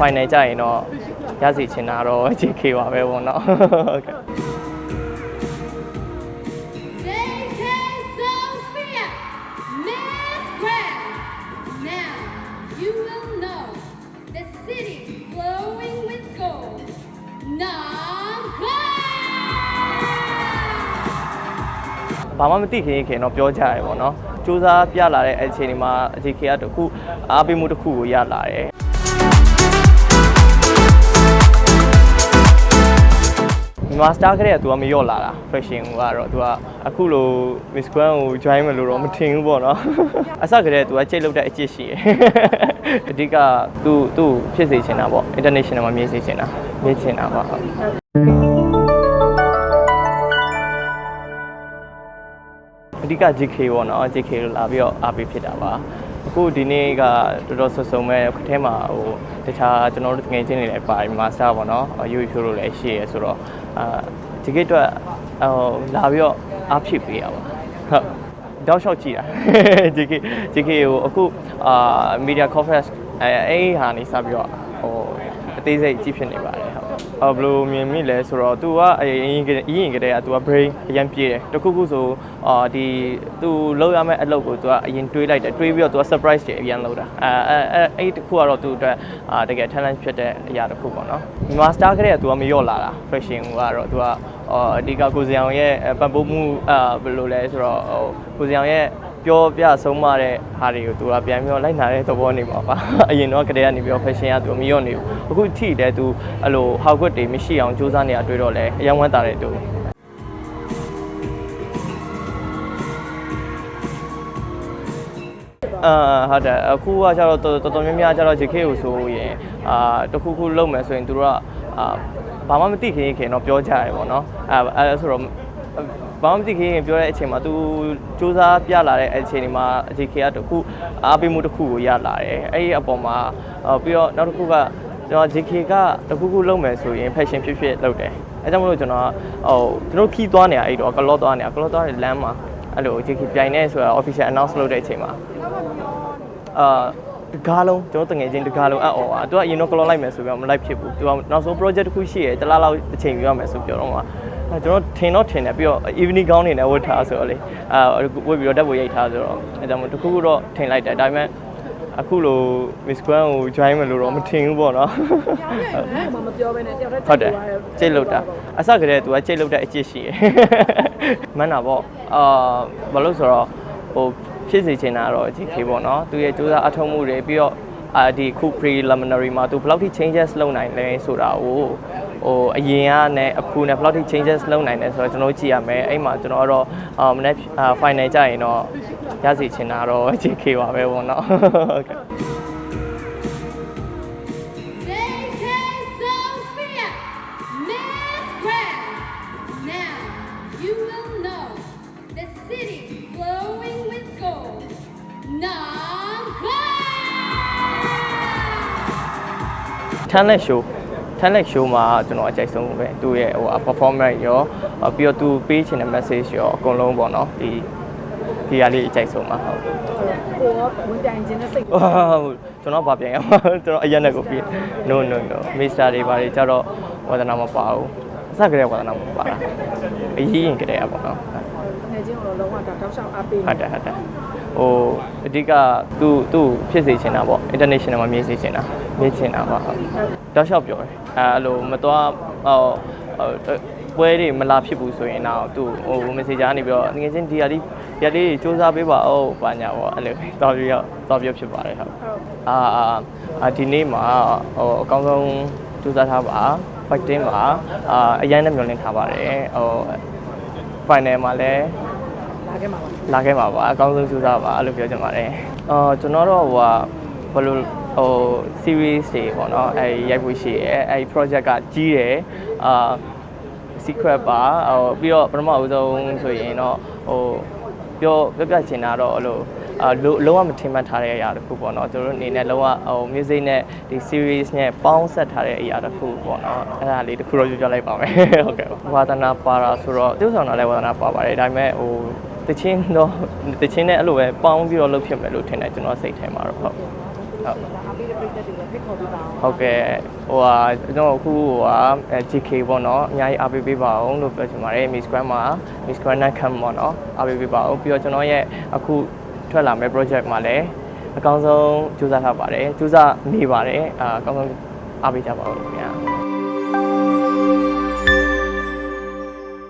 final ကြရင်တော့ရစီချင်တာတော့ JK ပါပဲပေါ့နော်ဟုတ်ကဲ့ JK Sophia, Miss Grand. Now you will know the city flowing with gold. Nangka! ဘာမှမသိခင်ခင်တော့ပြောကြရတယ်ပေါ့နော်စူးစမ်းပြလာတဲ့အခြေအနေမှာ JK ကတခုအားပေးမှုတစ်ခုကိုရလာတယ် မာစတာခတဲ့ကသူကမရော့လာတာ fashion ကတော့သူကအခုလို Miss Grand ကို join မလို့တော့မထင်ဘူးပေါ့နော်အစကတည်းကသူကချိတ်လောက်တဲ့အကျစ်ရှိတယ်အဓိကသူ့သူ့ဖြစ်စေချင်တာပေါ့ international မှာမြင်စေချင်တာမြင်ချင်တာပါအဓိက JK ပေါ့နော် JK လို့လာပြီးတော့ RP ဖြစ်တာပါ အခုဒီနေ့ကတော်တော်ဆွဆုံမဲ့ခထဲမှာဟိုတခြားကျွန်တော်တို့ငွေချင်းတွေလည်းပါတယ်မာစတာပေါ့နော် UV ဖြိုးလို့လည်းရှိရဲဆိုတော့အာ JK အတွက်ဟိုလာပြီးတော့အားဖြစ်ပေးရပါဟုတ်တောက်လျှောက်ကြည့်တာ JK JK ကိုအခုအာ media conference အဲအဲ့ဟာနေစပြီးတော့ဟိုအသေးစိတ်ကြည့်ဖြစ်နေပါတယ်ဟုတ်အော် ဘယ်လိုမြင်မိလဲဆိုတော့ तू ကအရင်အရင်ကတည်းက तू က brain အရင်ပြေးတယ်တခုခုဆိုအာဒီ तू လောက်ရမယ့်အလုပ်ကို तू ကအရင်တွေးလိုက်တယ်တွေးပြီးတော့ तू က surprise တွေအရင်လုပ်တာအဲအဲအဲအဲ့တခုကတော့ तू အတွက်အာတကယ် talent ဖြစ်တဲ့အရာတစ်ခုပေါ့နော် master ကလေးက तू ကမလျော့လာတာ fashion ကိုကတော့ तू ကအော်အဓိကကိုစံအောင်ရဲ့ပံ့ပိုးမှုအာဘယ်လိုလဲဆိုတော့ဟိုကိုစံအောင်ရဲ့ ပြောပြဆုံးမတဲ့ဟာတွေကိုသူကပြန်ပြီးတော့လိုက်နာတဲ့သဘောနေပါပါအရင်တော့ကတည်းကနေပြီးတော့ fashion ကသူမလျော့နေဘူးအခုထိတဲ့သူအဲ့လိုဟောက်ခွက်တွေမရှိအောင်စူးစမ်းနေတာတွေ့တော့လဲအယံဝမ်းတာတဲ့သူအာဟုတ်တယ်အခုကကျတော့တော်တော်တော်များများကျတော့ JK ကိုဆိုရင်အာတခုခုလုပ်မယ်ဆိုရင်သူတို့ကအာဘာမှမသိခင်ခင်တော့ပြောကြရတယ်ပေါ့နော်အဲအဲဆိုတော့ ဘာမှမသိခင်ခင်ပြောတဲ့အချိန်မှာ तू စူးစမ်းပြလာတဲ့အချိန်ဒီမှာ JK ကတခုအားပေးမှုတစ်ခုကိုရလာတယ်အဲ့ဒီအပေါ်မှာအော်ပြီးတော့နောက်တစ်ခုကကျွန်တော် JK ကတခုခုလုပ်မယ်ဆိုရင် fashion ဖြစ်ဖြစ်လုပ်တယ်အဲကြောင့်မလို့ကျွန်တော်ဟိုကျွန်တော်ခီးသွားနေတာအဲ့တော့ကလော့သွားနေတာကလော့သွားတဲ့လမ်းမှာအဲ့လို JK ပြိုင်နေဆိုတာ official announce လုပ်တဲ့အချိန်မှာအာတကားလုံးကျွန်တော်တငယ်ချင်းတကားလုံးအံ့ဩပါသူကအရင်တော့ကလော့လိုက်မယ်ဆိုပြီးတော့မလိုက်ဖြစ်ဘူးသူကနောက်ဆုံး project တစ်ခုရှိရဲတလားလောက်အချိန်ယူရမယ်ဆိုပြောတော့မှာအဲ ကျွန်တော်ထင်တော့ထင်တယ်ပြီးတော့ evening gown နေနဲ့ဝတ်ထားဆိုတော့လေအာဝတ်ပြီးတော့တက်ဖို့ရိုက်ထားဆိုတော့အဲကြောင့်မို့တစ်ခုခုတော့ထင်လိုက်တယ်ဒါပေမဲ့အခုလို Miss Grand ကို join မယ်လို့တော့မထင်ဘူးပေါ့နော်အဲ့မှာမပြောဘဲနဲ့တယောက်တည်းဟုတ်တယ်ကြိတ်လောက်တာအစကတည်းက तू ကကြိတ်လောက်တဲ့အကျစ်ရှိတယ်မှန်တာပေါ့အာဘာလို့ဆိုတော့ဟိုဖြစ်စေချင်တာကတော့ GK ပေါ့နော်သူရဲ့စူးစမ်းအထောက်မှုတွေပြီးတော့အာဒီခု preliminary မှာ तू ဘယ်လောက်ထိ changes လုပ်နိုင်လဲဆိုတာကို ဟိုအရင်ကနဲ့အခုနဲ့ဘယ်လောက်ထိ changes လုပ်နိုင်လဲဆိုတော့ကျွန်တော်ကြည့်ရမယ်အဲ့မှာကျွန်တော်ကတော့အာမနေ့ final ကြရင်တော့ရစီချင်တာတော့ GK ပါပဲပေါ့နော်ဟုတ်ကဲ့ JK Sophia, Miss Grand. Now you will know the city flowing with gold. Nangka! talent show talent show မှာကျွန်တော်အကြိုက်ဆုံးပဲသူ့ရဲ့ဟို performance ရောပြီးတော့သူပေးချင်တဲ့ message ရောအကုန်လုံးပေါ့နော်ဒီဒီဟာလေးအကြိုက်ဆုံးပါဟုတ်ကိုရောဝင်တိုင်ခြင်းနဲ့စိတ်ဟုတ်ကျွန်တော်ဗာပြန်ရမှာကျွန်တော်အရက်နဲ့ကိုပြီး no no no mister တွေဘာတွေကြတော့ဝါသနာမပါဘူးအစကတည်းကဝါသနာမပါတာအရင်ရင်ကတည်းကပေါ့နော်ငယ်ချင်းကိုတော့လုံးဝတောက်လျှောက်အားပေးဟုတ်တယ်ဟုတ်တယ်ဟိုအဓိကသူ့သူ့ဖြစ်စေချင်တာပေါ့ international မှာမြင်စေချင်တာမြင်ချင်တာပါဟုတ်တောက်လျှောက်ပြောတယ် အဲအဲ့လိုမသွားဟိုဟိုပွဲတွေမလာဖြစ်ဘူးဆိုရင်တော့သူဟို messenger ကနေပြီးတော့ငွေချင်းဒီဟာလေးဒီဟာလေးစူးစမ်းပေးပါဦးဘာညာပေါ့အဲ့လိုတော်ပြီးတော့တော်ပြောဖြစ်ပါတယ်ဟုတ်အာအာအာဒီနေ့မှာဟိုအကောင်းဆုံးကြိုးစားထားပါ fighting ပါအာအရင်နဲ့မျှော်လင့်ထားပါတယ်ဟို final မှာလည်းလာခဲ့မှာပါလာခဲ့မှာပါအကောင်းဆုံးကြိုးစားပါအဲ့လိုပြောချင်ပါတယ်အော်ကျွန်တော်တော့ဟိုကဘယ်လို ဟို series တွေပေါ့နော်အဲရိုက်ဖို့ရှိရဲအဲ project ကကြီးတယ်အာ secret ပါဟိုပြီးတော့ပထမဦးဆုံးဆိုရင်တော့ဟိုပြောပြောပြချင်တာတော့အဲ့လိုအာလုံးလုံးဝမထင်မှတ်ထားတဲ့အရာတစ်ခုပေါ့နော်ကျွန်တော်တို့အနေနဲ့လုံးဝဟို music နဲ့ဒီ series နဲ့ပေါင်းဆက်ထားတဲ့အရာတစ်ခုပေါ့နော်အဲ့ဒါလေးတစ်ခုတော့ပြောပြလိုက်ပါမယ်ဟုတ်ကဲ့ဝါသနာပါတာဆိုတော့ tiêu ဆောင်တာလည်းဝါသနာပါပါတယ်ဒါပေမဲ့ဟိုတချင်းတော့တချင်းနဲ့အဲ့လိုပဲပေါင်းပြီးတော့လုပ်ဖြစ်မယ်လို့ထင်တယ်ကျွန်တော်စိတ်ထဲမှာတော့ဟုတ် အားပေးတဲ့ပြည်သက်တွေကိုဖိတ်ခေါ်ပေးပါအောင်ဟုတ်ကဲ့ဟိုဟာကျွန်တော်အခုဟိုဟာအဲ GK ပေါ့နော်အများကြီးအားပေးပေးပါအောင်လို့ပြောချင်ပါတယ် Miss Grand မှာ Miss Grand Night Camp ပေါ့နော်အားပေးပေးပါအောင်ပြီးတော့ကျွန်တော်ရဲ့အခုထွက်လာမယ့် project မှာလည်းအကောင်းဆုံးကြိုးစားထားပါတယ်ကြိုးစားနေပါတယ်အာအကောင်းဆုံးအားပေးကြပါဦးခင်ဗျာ